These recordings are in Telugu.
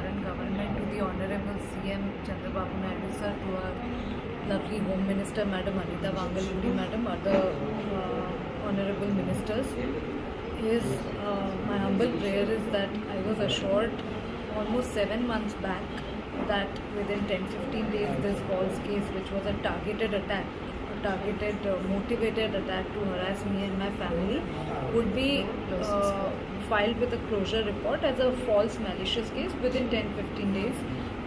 current government, to the Honorable CM Chandrababu Naidu sir, to our lovely Home Minister Madam Anita Vangalpudi Madam, other uh, Honorable Ministers, is uh, my humble prayer is that I was assured almost seven months back that within 10-15 days this false case, which was a targeted attack, targeted, uh, motivated attack to harass me and my family, would be uh, filed with a closure report as a false malicious case within 10-15 days.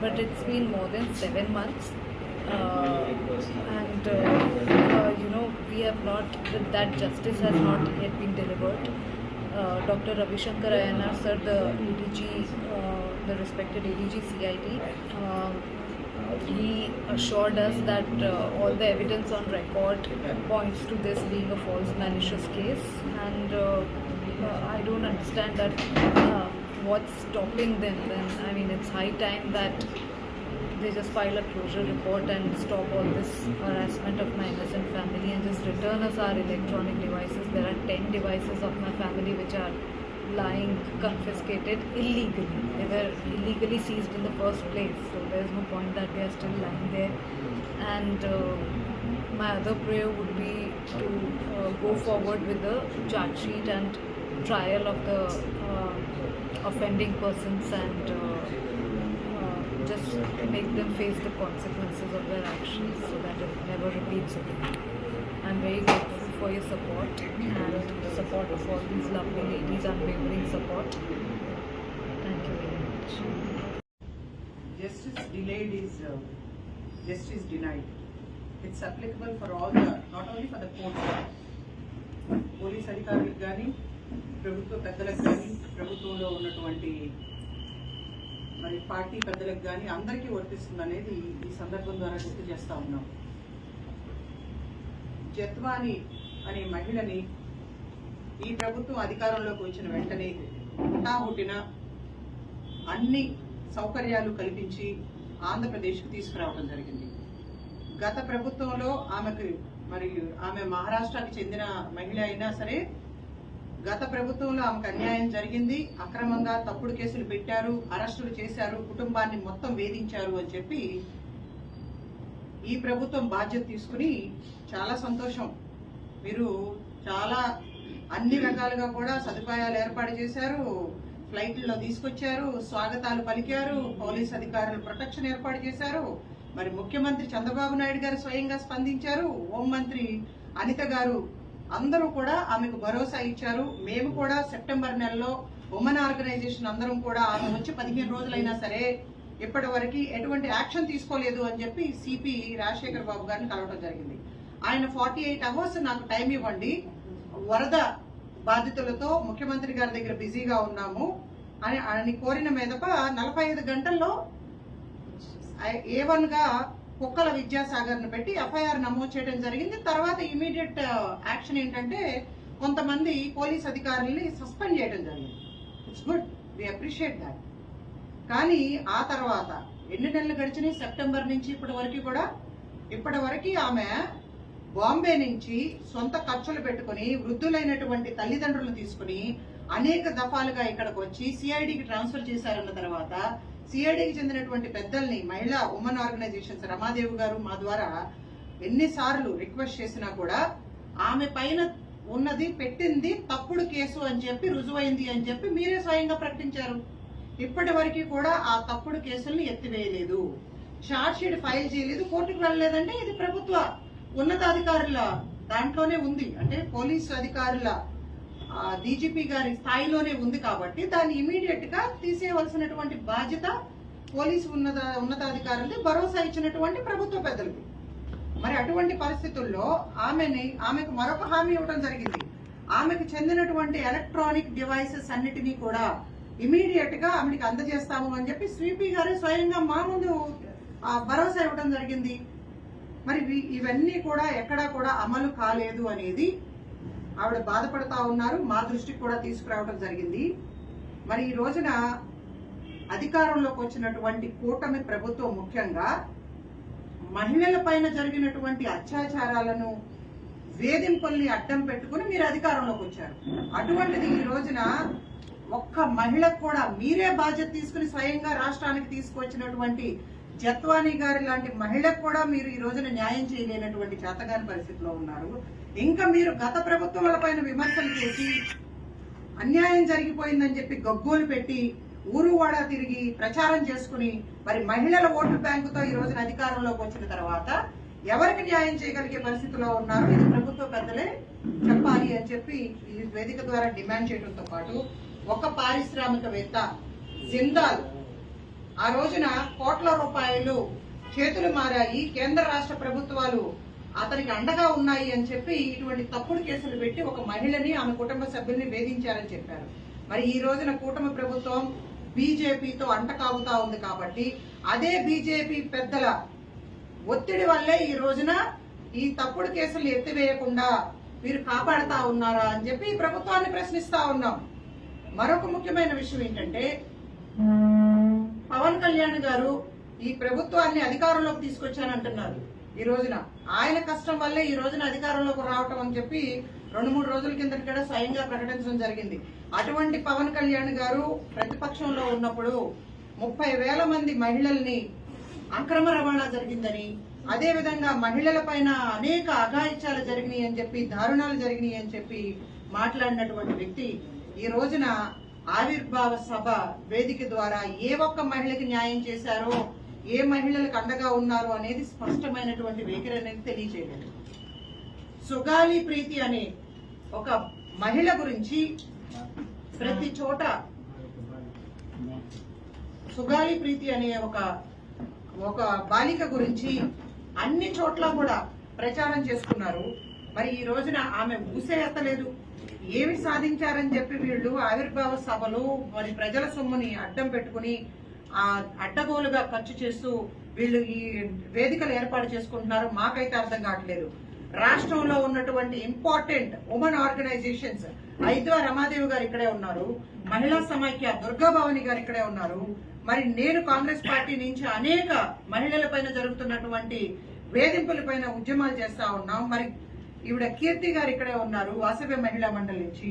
But it's been more than seven months. Uh, and uh, uh, you know we have not that justice has not yet been delivered uh, Dr. Ravi Shankar Ayanar sir, the ADG, uh, the respected ADG CID, um, he assured us that uh, all the evidence on record points to this being a false malicious case, and uh, uh, I don't understand that uh, what's stopping them. Then I mean, it's high time that they just file a closure report and stop all this harassment of my innocent family and just return us our electronic devices. There are 10 devices of my family which are lying confiscated illegally. They were illegally seized in the first place, so there's no point that they are still lying there. And uh, my other prayer would be to uh, go forward with the charge sheet and trial of the uh, offending persons and uh, uh, just make them face the consequences of their actions so that it never repeats again. I'm very grateful for your support and the support of all these lovely ladies, unwavering support. Thank you very much. justice delayed is uh, justice denied. It's applicable for all the, not only for the courts, police అధికారులకు కానీ ప్రభుత్వ పెద్దలకు కానీ ప్రభుత్వంలో ఉన్నటువంటి మరి పార్టీ పెద్దలకు కానీ అందరికీ వర్తిస్తుంది అనేది ఈ సందర్భం ద్వారా గుర్తు చేస్తూ ఉన్నాం. జత్వాని అనే మహిళని ఈ ప్రభుత్వం అధికారంలోకి వచ్చిన వెంటనే హుటాహుటిన అన్ని సౌకర్యాలు కల్పించి ఆంధ్రప్రదేశ్కు తీసుకురావడం జరిగింది. గత ప్రభుత్వంలో ఆమెకు మరి ఆమె మహారాష్ట్రకి చెందిన మహిళ అయినా సరే గత ప్రభుత్వంలో ఆమెకు అన్యాయం జరిగింది. అక్రమంగా తప్పుడు కేసులు పెట్టారు అరెస్టులు చేశారు కుటుంబాన్ని మొత్తం వేధించారు అని చెప్పి ఈ ప్రభుత్వం బాధ్యత తీసుకుని చాలా సంతోషం. మీరు చాలా అన్ని రకాలుగా కూడా సదుపాయాలు ఏర్పాటు చేశారు ఫ్లైట్లలో తీసుకొచ్చారు స్వాగతాలు పలికారు పోలీస్ అధికారులు ప్రొటెక్షన్ ఏర్పాటు చేశారు. మరి ముఖ్యమంత్రి చంద్రబాబు నాయుడు గారు స్వయంగా స్పందించారు. హోంమంత్రి అనిత గారు అందరూ కూడా ఆమెకు భరోసా ఇచ్చారు. మేము కూడా సెప్టెంబర్ నెలలో ఉమెన్ ఆర్గనైజేషన్ అందరం కూడా ఆమె వచ్చి పదిహేను రోజులైనా సరే ఇప్పటి వరకు ఎటువంటి యాక్షన్ తీసుకోలేదు అని చెప్పి సిపి రాజశేఖర్ బాబు గారిని కలవడం జరిగింది. ఆయన ఫార్టీ ఎయిట్ అవర్స్ నాకు టైం ఇవ్వండి. వరద బాధితులతో ముఖ్యమంత్రి గారి దగ్గర బిజీగా ఉన్నాము. అని ఆయన కోరిన మీదప నలభై ఐదు గంటల్లో ఏ వన్గా కుక్కల విద్యాసాగర్ను పెట్టి ఎఫ్ఐఆర్ నమోదు చేయడం జరిగింది. తర్వాత ఇమీడియట్ యాక్షన్ ఏంటంటే కొంతమంది పోలీస్ అధికారుల్ని సస్పెండ్ చేయడం జరిగింది. It's good we appreciate that కానీ ఆ తర్వాత ఎన్ని నెలలు గడిచినాయి? సెప్టెంబర్ నుంచి ఇప్పటి వరకు కూడా. ఇప్పటి వరకు ఆమె బాంబే నుంచి సొంత ఖర్చులు పెట్టుకుని వృద్ధులైనటువంటి తల్లిదండ్రులు తీసుకుని అనేక దఫాలుగా ఇక్కడికి వచ్చి సిఐడికి ట్రాన్స్ఫర్ చేశారన్న తర్వాత సిఐడికి చెందినటువంటి పెద్దల్ని మహిళా ఉమెన్ ఆర్గనైజేషన్స్ రమాదేవి గారు మా ద్వారా ఎన్నిసార్లు రిక్వెస్ట్ చేసినా కూడా ఆమె పైన ఉన్నది పెట్టింది తప్పుడు కేసు అని చెప్పి రుజువైంది అని చెప్పి మీరే స్వయంగా ప్రకటించారు. ఇప్పటి వరకు కూడా ఆ తప్పుడు కేసుల్ని ఎత్తివేయలేదు. షార్ట్ షీట్ ఫైల్ చేయలేదు కోర్టుకు వెళ్ళలేదంటే ఇది ప్రభుత్వ ఉన్నతాధికారుల దాంట్లోనే ఉంది. అంటే పోలీసు అధికారుల డీజీపీ గారి స్థాయిలోనే ఉంది కాబట్టి దాన్ని ఇమీడియట్గా తీసేయవలసినటువంటి బాధ్యత పోలీసు ఉన్నత ఉన్నతాధికారులది భరోసా ఇచ్చినటువంటి ప్రభుత్వ పెద్దలది. మరి అటువంటి పరిస్థితుల్లో ఆమెని ఆమెకు మరొక హామీ ఇవ్వడం జరిగింది. ఆమెకు చెందినటువంటి ఎలక్ట్రానిక్ డివైసెస్ అన్నిటినీ కూడా ఇమీడియట్గా ఆమెకి అందజేస్తాము అని చెప్పి స్వీపీ గారు స్వయంగా మా ముందు భరోసా ఇవ్వడం జరిగింది. మరి ఇవన్నీ కూడా ఎక్కడా కూడా అమలు కాలేదు అనేది ఆవిడ బాధపడతా ఉన్నారు. మా దృష్టికి కూడా తీసుకురావడం జరిగింది. మరి ఈ రోజున అధికారంలోకి వచ్చినటువంటి కూటమి ప్రభుత్వం ముఖ్యంగా మహిళల పైన జరిగినటువంటి అత్యాచారాలను వేధింపుల్ని అడ్డం పెట్టుకుని మీరు అధికారంలోకి వచ్చారు. అటువంటిది ఈ రోజున ఒక్క మహిళకు కూడా మీరే బాధ్యత తీసుకుని స్వయంగా రాష్ట్రానికి తీసుకొచ్చినటువంటి జత్వానీ గారి లాంటి మహిళకు కూడా మీరు ఈ రోజున న్యాయం చేయలేనటువంటి చేతగాని పరిస్థితిలో ఉన్నారు. ఇంకా మీరు గత ప్రభుత్వాల పైన విమర్శలు చేసి అన్యాయం జరిగిపోయిందని చెప్పి గగ్గోలు పెట్టి ఊరు వాడా తిరిగి ప్రచారం చేసుకుని మరి మహిళల ఓటు బ్యాంకుతో ఈ రోజున అధికారంలోకి వచ్చిన తర్వాత ఎవరికి న్యాయం చేయగలిగే పరిస్థితిలో ఉన్నారు? ఇది ప్రభుత్వ పెద్దలే చెప్పాలి అని చెప్పి ఈ వేదిక ద్వారా డిమాండ్ చేయడంతో పాటు ఒక పారిశ్రామికవేత్త జిందాల్ ఆ రోజున కోట్ల రూపాయలు చేతులు మారాయి కేంద్ర రాష్ట్ర ప్రభుత్వాలు. అతనికి అండగా ఉన్నాయి అని చెప్పి ఇటువంటి తప్పుడు కేసులు పెట్టి ఒక మహిళని ఆమె కుటుంబ సభ్యుల్ని వేధించారని చెప్పారు. మరి ఈ రోజున కూటమి ప్రభుత్వం బీజేపీతో అంటకాగుతా ఉంది కాబట్టి అదే బీజేపీ పెద్దల ఒత్తిడి వల్లే ఈ రోజున ఈ తప్పుడు కేసులు ఎత్తివేయకుండా మీరు కాపాడుతా ఉన్నారా అని చెప్పి ప్రభుత్వాన్ని ప్రశ్నిస్తా ఉన్నాం. మరొక ముఖ్యమైన విషయం ఏంటంటే పవన్ కళ్యాణ్ గారు ఈ ప్రభుత్వాన్ని అధికారంలోకి తీసుకొచ్చానంటున్నారు. ఈ రోజున ఆయన కష్టం వల్లే ఈ రోజున అధికారంలోకి రావటం అని చెప్పి రెండు మూడు రోజుల కింద కూడా స్వయంగా ప్రకటించడం జరిగింది. అటువంటి పవన్ కళ్యాణ్ గారు ప్రతిపక్షంలో ఉన్నప్పుడు ముప్పై వేల మంది మహిళల్ని అక్రమ రవాణా జరిగిందని అదేవిధంగా మహిళల పైన అనేక అఘాయిత్యాలు జరిగినాయి అని చెప్పి దారుణాలు జరిగినాయి అని చెప్పి మాట్లాడినటువంటి వ్యక్తి ఈ రోజున ఆవిర్భావ సభ వేదిక ద్వారా ఏ ఒక్క మహిళకి న్యాయం చేశారో ఏ మహిళలకు అండగా ఉన్నారు అనేది స్పష్టమైనటువంటి వైఖరి అనేది తెలియజేయలేదు. సుగాలి ప్రీతి అనే ఒక మహిళ గురించి ప్రతి చోట సుగాలి ప్రీతి అనే ఒక ఒక బాలిక గురించి అన్ని చోట్ల కూడా ప్రచారం చేసుకున్నారు. మరి ఈ రోజున ఆమె ఊసే ఎత్తలేదు. ఏమి సాధించారని చెప్పి వీళ్ళు ఆవిర్భావ సభలు మరి ప్రజల సొమ్ముని అడ్డం పెట్టుకుని ఆ అడ్డగోలుగా ఖర్చు చేస్తూ వీళ్ళు ఈ వేదికలు ఏర్పాటు చేసుకుంటున్నారు మాకైతే అర్థం కావట్లేదు. రాష్ట్రంలో ఉన్నటువంటి ఇంపార్టెంట్ ఉమెన్ ఆర్గనైజేషన్స్ ఐద్వా రమాదేవి గారు ఇక్కడే ఉన్నారు మహిళా సమైక్య దుర్గా భవాని గారు ఇక్కడే ఉన్నారు. మరి నేను కాంగ్రెస్ పార్టీ నుంచి అనేక మహిళల పైన జరుగుతున్నటువంటి వేధింపుల పైన ఉద్యమాలు చేస్తా ఉన్నాం. మరి ఈవిడ కీర్తి గారు ఇక్కడే ఉన్నారు వాసవి మహిళా మండలి నుంచి.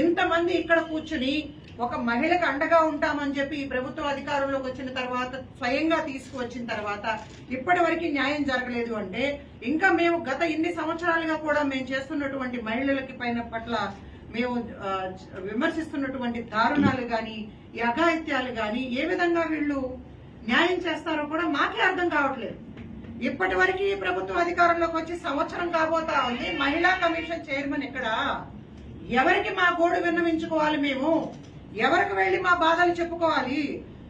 ఇంతమంది ఇక్కడ కూర్చుని ఒక మహిళకు అండగా ఉంటామని చెప్పి ఈ ప్రభుత్వ అధికారంలోకి వచ్చిన తర్వాత స్వయంగా తీసుకువచ్చిన తర్వాత ఇప్పటి వరకు న్యాయం జరగలేదు అంటే ఇంకా మేము గత ఇన్ని సంవత్సరాలుగా కూడా మేము చేస్తున్నటువంటి మహిళలకి పైన పట్ల మేము విమర్శిస్తున్నటువంటి దారుణాలు కానీ ఈ అఘాయిత్యాలు కానీ ఏ విధంగా వీళ్ళు న్యాయం చేస్తారో కూడా మాకే అర్థం కావట్లేదు. ఇప్పటి వరకు ఈ ప్రభుత్వం అధికారంలోకి వచ్చి సంవత్సరం కాబోతా ఉంది. మహిళా కమిషన్ చైర్మన్ ఇక్కడ. ఎవరికి మా గోడు విన్నవించుకోవాలి మేము? ఎవరికి వెళ్ళి మా బాధలు చెప్పుకోవాలి?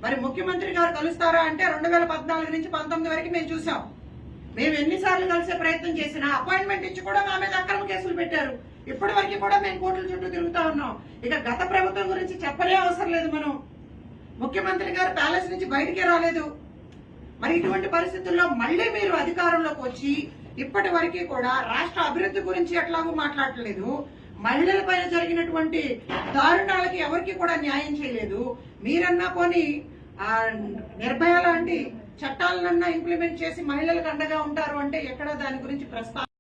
మరి ముఖ్యమంత్రి గారు కలుస్తారా అంటే రెండు వేల పద్నాలుగు నుంచి పంతొమ్మిది వరకు మేము చూసాం. మేము ఎన్నిసార్లు కలిసే ప్రయత్నం చేసినా అపాయింట్మెంట్ ఇచ్చి కూడా మా మీద అక్రమ కేసులు పెట్టారు. ఇప్పటి వరకు కూడా మేము కోర్టుల చుట్టూ తిరుగుతా ఉన్నాం. ఇక గత ప్రభుత్వం గురించి చెప్పలే అవసరం లేదు మనం. ముఖ్యమంత్రి గారు ప్యాలెస్ నుంచి బయటికే రాలేదు. మరి ఇటువంటి పరిస్థితుల్లో మళ్ళీ మీరు అధికారంలోకి వచ్చి ఇప్పటి వరకు కూడా రాష్ట్ర అభివృద్ధి గురించి ఎట్లాగూ మాట్లాడలేదు. మహిళల పైన జరిగినటువంటి దారుణాలకి ఎవరికి కూడా న్యాయం చేయలేదు. మీరన్నా పోనీ ఆ, నిర్భయ లాంటి చట్టాలనన్నా ఇంప్లిమెంట్ చేసి మహిళలకు అండగా ఉంటారు అంటే ఎక్కడ దాని గురించి ప్రస్తావన